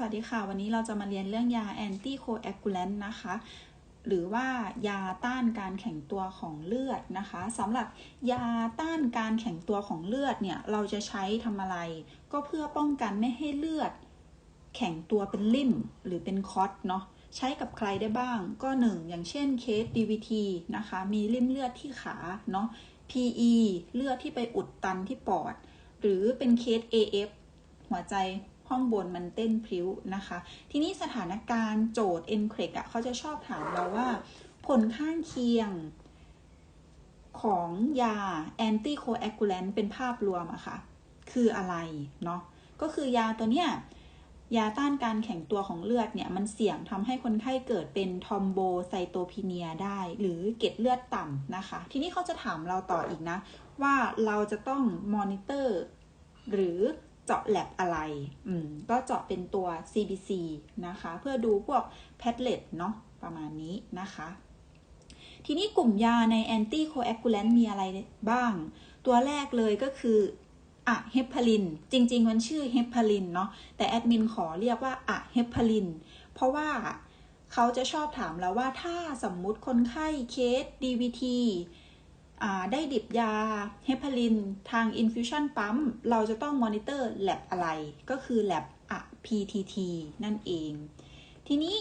สวัสดีค่ะ วันนี้เราจะมาเรียนเรื่องยาแอนตี้โคแอกูแลนต์นะคะ หรือว่ายาต้านการแข็งตัวของเลือดนะคะสำหรับยาต้านการแข็งตัวของเลือดเนี่ย เราจะใช้ทำอะไร ก็เพื่อป้องกันไม่ให้เลือด แข็งตัวเป็นลิ่มหรือเป็นคอตเนาะใช้กับใครได้บ้างก็หนึ่งอย่างเช่นเคส DVT นะคะ มีริ่มเลือดที่ขาเนาะ PE เลือดที่ไปอุดตันที่ปอด หรือเป็นเคส AF หัวใจ ห้องบนมันเต้นพริ้วนะคะ ทีนี้สถานการณ์โจทย์ n c r e g อะเขาจะชอบถามเราว่า ผลข้างเคียงของยา anticoagulant เป็นภาพรวมอะค่ะ คืออะไรเนาะก็คือยาตัวเนี้ยยาต้านการแข็งตัวของเลือดเนี่ยมันเสี่ยงทำให้คนไข้เกิดเป็นทอมโบไซโตพีเนียได้ หรือเกล็ดเลือดต่ำนะคะ ทีนี้เขาจะถามเราต่ออีกนะ ว่าเราจะต้องมอนิเตอร์ หรือ เจาะแลบอะไรอืมก็เจาะเป็นตัว CBC นะคะ เพื่อดูพวกแพทเลตเนาะประมาณนี้นะคะ ทีนี้กลุ่มยาในแอนตี้โคแอกูแลนต์มีอะไรบ้าง ตัวแรกเลยก็คืออะเฮปาลิน จริง ๆ มันชื่อเฮปาลินเนาะแต่แอดมินขอเรียกว่าอะเฮปาลิน เพราะว่าเขาจะชอบถามเราว่าถ้าสมมุติคนไข้เคส DVT ได้ดิบยาเฮปาลิน ทาง infusion ปั๊มเราจะต้องมอนิเตอร์ lab อะไร ก็คือ lab อะ PTT นั่นเอง ทีนี้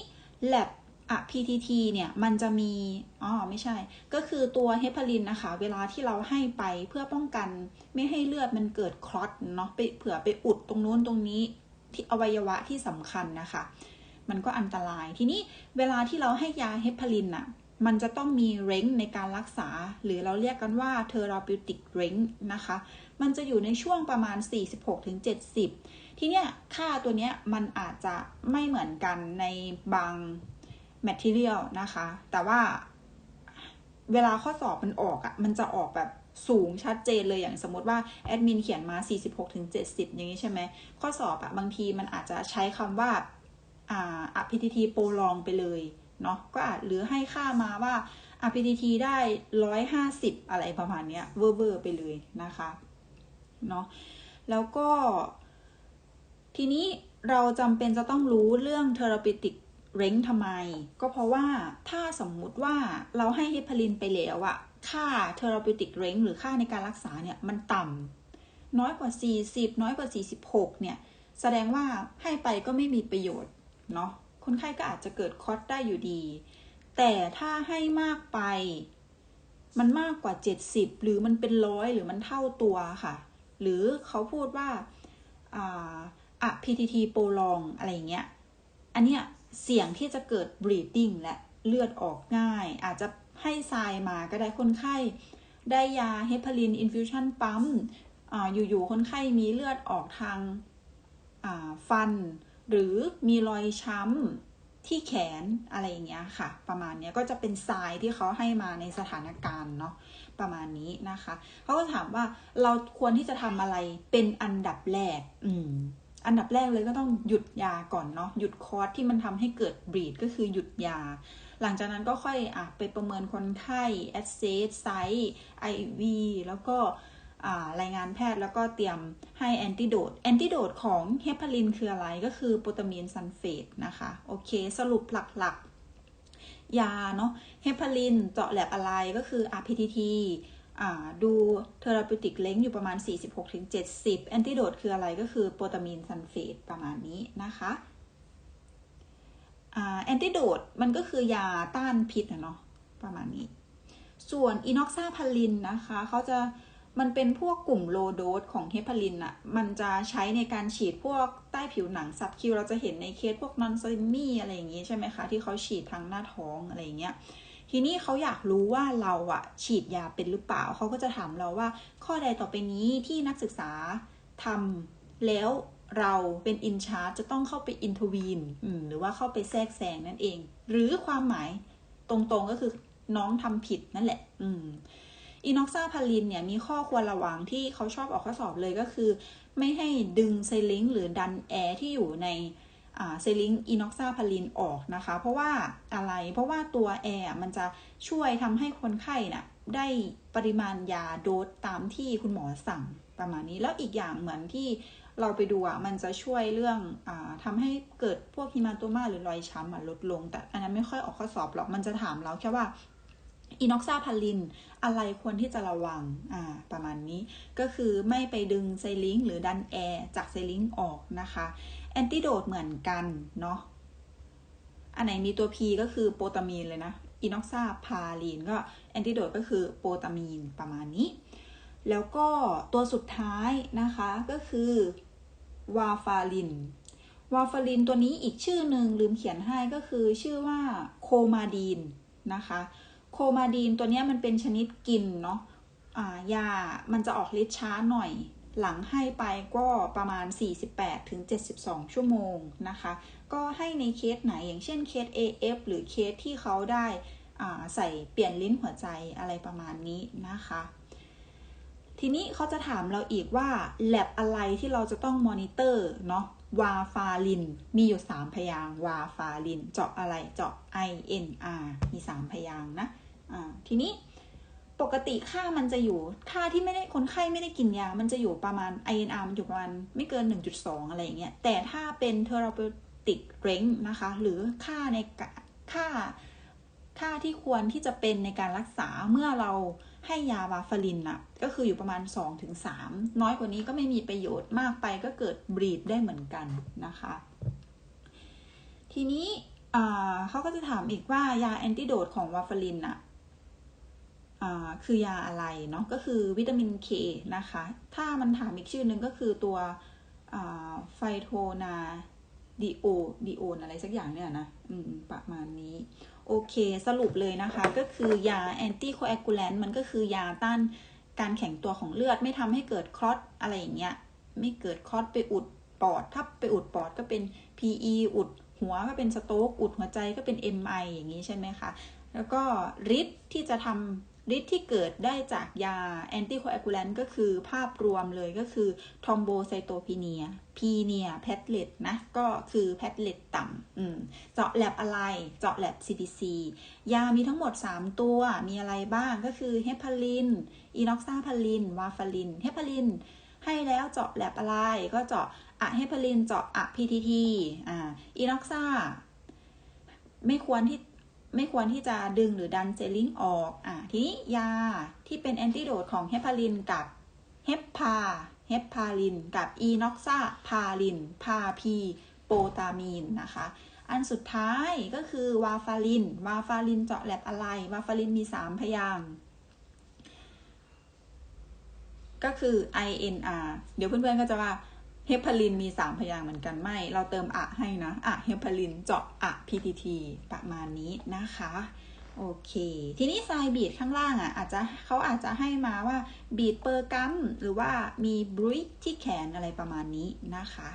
lab อะ PTT เนี่ย มันจะมี อ๋อ ไม่ใช่ ก็คือตัวเฮปาลินนะคะ เวลาที่เราให้ไปเพื่อป้องกันไม่ให้เลือดมันเกิดคลอตเนาะไปเผื่อไปอุดตรงนู้นตรงนี้ที่อวัยวะที่สำคัญนะคะ มันก็อันตราย ทีนี้เวลาที่เราให้ยาเฮปาลินอะ มันจะต้องมีเร้งในการรักษา หรือเราเรียกกันว่า therapeutic range นะคะ มันจะอยู่ในช่วงประมาณ 46-70 ทีเนี้ยค่าตัวเนี้ยมันอาจจะไม่เหมือนกันในบาง material นะคะ แต่ว่าเวลาข้อสอบมันออกอะ่ะ มันจะออกแบบสูงชัดเจนเลยอย่างสมมติว่าแอดมินเขียนมา 46-70 อย่างนี้ใช่ไหม ข้อสอบอะบางทีมันอาจจะใช้คำว่าอ่าอ PTT โปรลองไปเลย เนาะก็อาจหรือให้ค่ามาว่า RPTT ได้ร้อยห้าสิบอะไรประมาณเนี้ยเวอร์เวอร์ไปเลยนะคะเนาะแล้วก็ ทีนี้เราจำเป็นจะต้องรู้เรื่องเทอราปิติกเร่งทำไม ก็เพราะว่าถ้าสมมุติว่าเราให้ฮิพาลินไปแล้วอะค่าเทอราปิติกเร่งหรือค่าในการรักษาเนี่ยมันต่ำน้อยกว่า 40 น้อยกว่า 46 เนี่ย แสดงว่าให้ไปก็ไม่มีประโยชน์เนาะ คนไข้ก็อาจจะเกิดคอสได้อยู่ดี แต่ถ้าให้มากไป มันมากกว่า 70 หรือมันเป็นร้อยหรือมันเท่าตัวค่ะ หรือเขาพูดว่าอะ PTT โปรลองอะไรเงี้ย อันเนี้ยเสี่ยงที่จะเกิด bleeding และเลือดออกง่าย อาจจะให้ทรายมาก็ได้คนไข้ได้ยาเฮปาลินอินฟิวชั่นปั๊มอยู่ๆ คนไข้มีเลือดออกทางฟัน หรือมีรอยช้ำที่แขนอะไรอย่างเงี้ยค่ะ ประมาณนี้ก็จะเป็นทรายที่เขาให้มาในสถานการณ์เนาะประมาณนี้นะคะเขาก็ถามว่าเราควรที่จะทำอะไรเป็นอันดับแรก อืมอันดับแรกเลยก็ต้องหยุดยาก่อนเนาะหยุดคอร์สที่มันทำให้เกิดบรีดก็คือหยุดยา หลังจากนั้นก็ค่อยอะไปประเมินคนไข้แอสเซสไซส์ไอวีแล้วก็ รายงานแพทย์แล้วก็เตรียมให้แอนติโดดแอนติโดดของเฮปาลินคืออะไรก็คือโปรตามีนซันเฟตนะคะ โอเค สรุปหลักๆ ยาเนาะเฮปาลินเจาะแลบอะไรก็คือ RPTT ดูเทอราปิติกเล้งอยู่ประมาณ 46-70 แอนติโดดคืออะไรก็คือโปรตามีนซันเฟตประมาณนี้นะคะแอนติโดดมันก็คือยาต้านพิษนะเนาะประมาณนี้ ส่วนอินอกซาพาลินนะคะเขาจะ มันเป็นพวกกลุ่มโลโดสของเฮปาลินอะมันจะใช้ในการฉีดพวกใต้ผิวหนังซับคิว เราจะเห็นในเคสพวกนอนซิมี่อะไรอย่างงี้ใช่ไหมคะ ที่เขาฉีดทางหน้าท้องอะไรอย่างเงี้ย ทีนี้เขาอยากรู้ว่าเราอะฉีดยาเป็นหรือเปล่า เขาก็จะถามเราว่าข้อใดต่อไปนี้ที่นักศึกษาทำแล้วเราเป็นอินชาร์จะต้องเข้าไปอินทวีนหรือว่าเข้าไปแทรกแซงนั่นเอง หรือความหมายตรงๆก็คือน้องทำผิดนั่นแหละ อืม อินอกซาพาลินเนี่ยมีข้อควรระวังที่เขาชอบออกข้อสอบเลยก็คือ ไม่ให้ดึงไซลิงหรือดันแอร์ที่อยู่ในเซลิงอินอกซาพาลินออกนะคะ เพราะว่าอะไรเพราะว่าตัวแอร์มันจะช่วยทำให้คนไข้น่ะได้ปริมาณยาโดสตามที่คุณหมอสั่งประมาณนี้แล้วอีกอย่างเหมือนที่เราไปดูอะมันจะช่วยเรื่องอทำให้เกิดพวกฮิมาโตมาหรือรอยช้ำลดลง แต่อันนั้นไม่ค่อยออกข้อสอบหรอกมันจะถามเราแค่ว่า อินอกซาพาลิน อะไรควรที่จะระวังอ่าประมาณนี้ก็คือไม่ไปดึงไซลิงหรือดันแอร์จากไซลิงออกนะคะแอนติโดดเหมือนกันเนาะอันไหนมีตัว P ก็คือโปรตามีนเลยนะอินอกซาพาลีนก็แอนติโดดก็คือโปรตามีนประมาณนี้ แล้วก็ตัวสุดท้ายนะคะก็คือวาฟาลินวาฟาลินตัวนี้อีกชื่อหนึ่งลืมเขียนให้ก็คือชื่อว่าโคมาดีนนะคะ โคมาดีนตัวนี้มันเป็นชนิดกินเนาะะยา มันจะออกฤทธิ์ช้าหน่อย หลังให้ไปก็ประมาณ 48ถึง72 ชั่วโมงนะคะ ก็ให้ในเคสไหนอย่างเช่นเคส AF หรือเคสที่เขาได้ใส่เปลี่ยนลิ้นหัวใจอะไรประมาณนี้นะคะ ทีนี้เขาจะถามเราอีกว่าแลบอะไรที่เราจะต้องมอนิเตอร์เนาะ วาฟาลิน มีอยู่3พยางวาฟาลิน เจาะอะไรเจาะ I N R มี3พยางนะอ่าทีนี้ปกติค่ามันจะอยู่ค่าที่ไม่ได้คนไข้ไม่ได้กินยา มันจะอยู่ประมาณ INR มันอยู่ประมาณไม่เกิน 1.2 อะไรอย่างเงี้ย แต่ถ้าเป็น therapeutic range นะคะ หรือค่าในค่าค่าที่ควรที่จะเป็นในการรักษาเมื่อเรา ให้ยาวาฟารินอะก็คืออยู่ประมาณ 2-3 น้อยกว่านี้ก็ไม่มีประโยชน์มากไปก็เกิดบรีดได้เหมือนกันนะคะ ทีนี้เขาก็จะถามอีกว่ายาแอนติโดดของวาฟารินอะคือยาอะไรเนาะก็คือวิตามินเคนะคะ ถ้ามันถามอีกชื่อหนึ่งก็คือตัวไฟโทนาดีโอดีโอนอะไรสักอย่างเนี่ยนะประมาณนี้ โอเค สรุปเลยนะคะก็คือยาแอนตี้โคแอกูแลนต์มันก็คือยาต้านการแข็งตัวของเลือดไม่ทำให้เกิดคลอตอะไรอย่างเงี้ยไม่เกิดคลอตไปอุดปอด ถ้าไปอุดปอดก็เป็น PE อุดหัวก็เป็นสโต๊กอุดหัวใจก็เป็น MI อย่างนี้ใช่ไหมคะ แล้วก็ฤทธิ์ที่จะทำ ฤทธิ์ที่เกิดได้จากยาแอนตี้โคแอกูแลนต์ก็คือภาพรวมเลยก็คือทอมโบไซโตพีเนียพีเนียแพทเลตนะ ก็คือแพทเลตต่ำเจาะแลบอะไร เจาะแลบ CTC ยามีทั้งหมด 3 ตัวมีอะไรบ้างก็คือเฮปาลิน อีน็อกซาพาลิน วาฟาลิน เฮปาลิน ให้แล้วเจาะแลบอะไร ก็เจาะอะเฮปาลิน เจาะอะ PTT อ่าอีน็อกซาไม่ควรที่ ไม่ควรที่จะดึงหรือดันเจลลิงออกอ่าทีนี้ยาที่เป็นแอนติโดดของเฮปาลินกับเฮปพาเฮปพาลิน กับอีน็อกซาพาลิน พาพีโปตามีนนะคะอันสุดท้ายก็คือวาฟาลิน วาฟาลินเจาะแลบอะไร วาฟาลินมี 3 พยางก็คือ INR เดี๋ยวเพื่อนๆก็จะว่า เฮปาลินมีสามพยางเหมือนกันไม่ เราเติมอะให้นะอะเฮปาลินเจาะอะ PTT ประมาณนี้นะคะ โอเค ทีนี้สายบีดข้างล่างอะอาจจะเขาอาจจะให้มาว่าบีดเปอร์กัมหรือว่ามีบริที่แขนอะไรประมาณนี้นะคะ